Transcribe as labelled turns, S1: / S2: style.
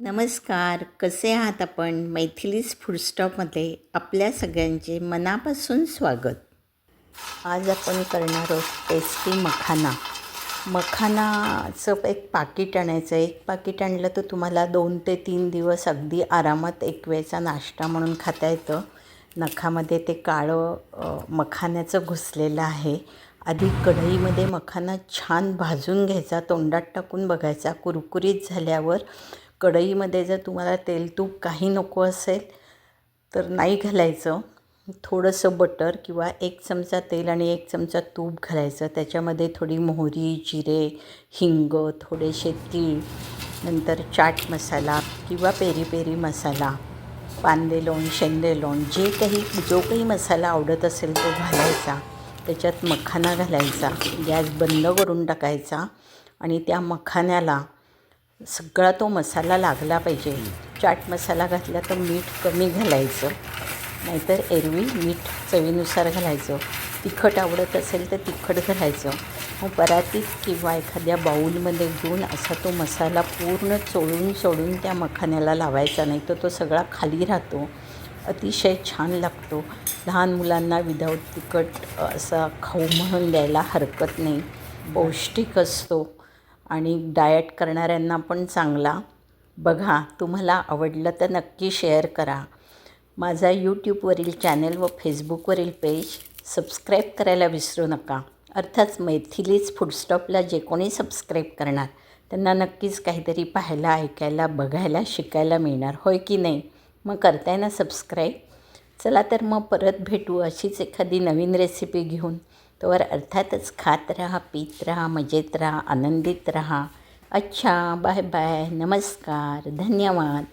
S1: नमस्कार कसे आहात आपण? मैथिलीज फूडस्टॉपमध्ये आपल्या सगळ्यांचे मनापासून स्वागत. आज आपण करणार आहोत टेस्टी मखाना. मखानाचं एक पाकिट आणायचं एक पाकिट आणलं तर तुम्हाला दोन ते तीन दिवस अगदी आरामात एक वेळचा नाश्ता म्हणून खाता येतं. नखामध्ये ते काळं अ, मखान्याचं घुसलेलं आहे. आधी कढईमध्ये मखाना छान भाजून घ्यायचा तोंडात टाकून बघायचा. कुरकुरीत झाल्यावर कढईमध्ये जर तुम्हाला तेल तूप काही नको असेल तर नाही घालायचं. थोडंसं बटर किंवा एक चमचा तेल आणि एक चमचा तूप घालायचं. त्याच्यामध्ये थोडी मोहरी जिरे हिंग थोडेसे तीळ नंतर चाट मसाला किंवा पेरी पेरी मसाला कांदे लोण शेंदे लोण जे काही जो काही मसाला आवडत असेल तो घालायचा. त्याच्यात मखाना घालायचा. गॅस बंद करून टाकायचा आणि त्या मखाण्याला सगळा तो मसाला लागला पाहिजे. चाट मसाला घातला तर मीठ कमी घालायचं. नाहीतर एरवी मीठ चवीनुसार घालायचं. तिखट आवडत असेल तर तिखट घालायचं. मग परातीत किंवा एखाद्या बाऊलमध्ये घेऊन असा तो मसाला पूर्ण चोळून चोळून त्या मखान्याला लावायचा. नाही तर तो सगळा खाली राहतो. अतिशय छान लागतो. लहान मुलांना विदाऊट तिखट असा खाऊ म्हणून द्यायला हरकत नाही. पौष्टिक असतो. आणि डाएट करणाऱ्यांना पण चांगला. बघा तुम्हाला आवडलं तर नक्की शेअर करा. माझा यूट्यूबवरील चॅनल व फेसबुकवरील पेज सबस्क्राईब करायला विसरू नका. अर्थात मैथिलीच फूडस्टॉपला जे कोणी सबस्क्राईब करणार त्यांना नक्कीच काहीतरी पाहायला ऐकायला बघायला शिकायला मिळणार. होय की नाही? मग करताय ना सबस्क्राईब चला तर मग परत भेटू अशीच एखादी नवीन रेसिपी घेऊन. तोवर अर्थातच खात राहा पीत राहा मजेत राहा आनंदित राहा. अच्छा बाय बाय नमस्कार धन्यवाद.